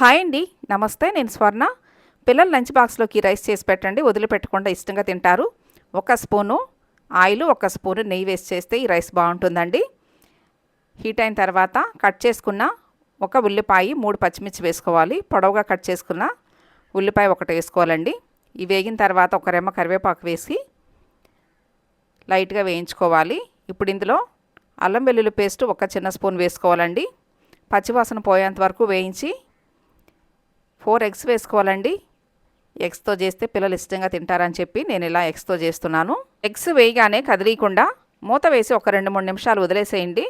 Hi అండి. నమస్తే నేను స్వర్ణ. పిల్లలు లంచ్ బాక్స్లోకి రైస్ చేసి పెట్టండి వదిలిపెట్టకుండా ఇష్టంగా తింటారు. ఒక స్పూను ఆయిల్ ఒక స్పూను నెయ్యి వేసి చేస్తే ఈ రైస్ బాగుంటుందండి. హీట్ అయిన తర్వాత కట్ చేసుకున్న ఒక ఉల్లిపాయ మూడు పచ్చిమిర్చి వేసుకోవాలి. పొడవుగా కట్ చేసుకున్న ఉల్లిపాయ ఒకటి వేసుకోవాలండి. ఇవి వేగిన తర్వాత ఒక రెమ్మ కరివేపాకు వేసి లైట్గా వేయించుకోవాలి. ఇప్పుడు ఇందులో అల్లం వెల్లుల్లి పేస్ట్ ఒక చిన్న స్పూన్ వేసుకోవాలండి. పచ్చివాసన పోయేంత వరకు వేయించి ఫోర్ ఎగ్స్ వేసుకోవాలండి. ఎగ్స్తో చేస్తే పిల్లలు ఇష్టంగా తింటారని చెప్పి నేను ఇలా ఎగ్స్తో చేస్తున్నాను. ఎగ్స్ వేయగానే కదిలీకుండా మూత వేసి ఒక రెండు మూడు నిమిషాలు వదిలేసేయండి.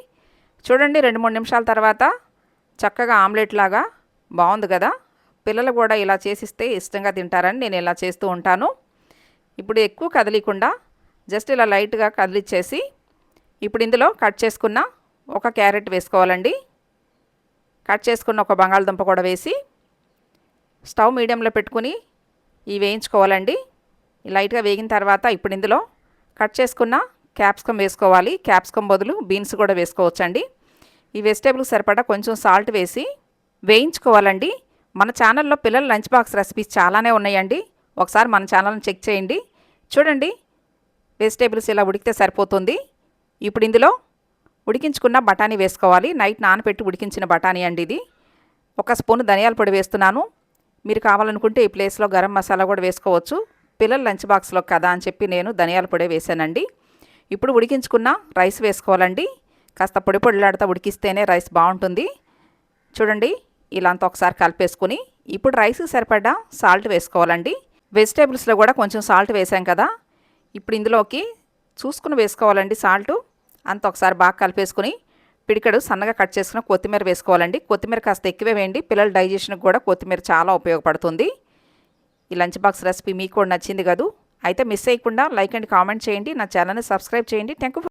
చూడండి రెండు మూడు నిమిషాల తర్వాత చక్కగా ఆమ్లెట్ లాగా బాగుంది కదా. పిల్లలు కూడా ఇలా చేసిస్తే ఇష్టంగా తింటారని నేను ఇలా చేస్తూ ఉంటాను. ఇప్పుడు ఎక్కువ కదిలీకుండా జస్ట్ ఇలా లైట్గా కదిలిచ్చేసి ఇప్పుడు ఇందులో కట్ చేసుకున్న ఒక క్యారెట్ వేసుకోవాలండి. కట్ చేసుకున్న ఒక బంగాళదుంప కూడా వేసి స్టవ్ మీడియంలో పెట్టుకుని ఇవి వేయించుకోవాలండి. లైట్గా వేగిన తర్వాత ఇప్పుడు ఇందులో కట్ చేసుకున్న క్యాప్సికమ్ వేసుకోవాలి. క్యాప్సికమ్ బదులు బీన్స్ కూడా వేసుకోవచ్చండి. ఈ వెజిటేబుల్ సరిపడా కొంచెం సాల్ట్ వేసి వేయించుకోవాలండి. మన ఛానల్లో పిల్లల లంచ్ బాక్స్ రెసిపీస్ చాలానే ఉన్నాయండి. ఒకసారి మన ఛానల్ని చెక్ చేయండి. చూడండి వెజిటేబుల్స్ ఇలా ఉడికితే సరిపోతుంది. ఇప్పుడు ఇందులో ఉడికించుకున్న బఠానీ వేసుకోవాలి. నైట్ నానబెట్టి ఉడికించిన బఠానీ అండి ఇది. ఒక స్పూన్ ధనియాల పొడి వేస్తున్నాను. మీరు కావాలనుకుంటే ఈ ప్లేస్లో గరం మసాలా కూడా వేసుకోవచ్చు. పిల్లల లంచ్ బాక్స్లో కదా అని చెప్పి నేను ధనియాల పొడి వేసానండి. ఇప్పుడు ఉడికించుకున్న రైస్ వేసుకోవాలండి. కాస్త పొడి పొడిలాడితే ఉడికిస్తేనే రైస్ బాగుంటుంది. చూడండి ఇలా అంతా ఒకసారి కలిపేసుకుని ఇప్పుడు రైస్కి సరిపడా సాల్ట్ వేసుకోవాలండి. వెజిటేబుల్స్లో కూడా కొంచెం సాల్ట్ వేసాం కదా. ఇప్పుడు ఇందులోకి చూసుకుని వేసుకోవాలండి సాల్టు. అంత ఒకసారి బాగా కలిపేసుకుని పిడికడు సన్నగా కట్ చేసుకున్న కొత్తిమీర వేసుకోవాలండి. కొత్తిమీర కాస్త ఎక్కువే వేయండి. పిల్లల డైజెషన్కి కూడా కొత్తిమీర చాలా ఉపయోగపడుతుంది. ఈ లంచ్ బాక్స్ రెసిపీ మీకు కూడా నచ్చింది కదూ. అయితే మిస్ అయ్యకుండా లైక్ అండ్ కామెంట్ చేయండి. నా ఛానల్ని సబ్స్క్రైబ్ చేయండి. థ్యాంక్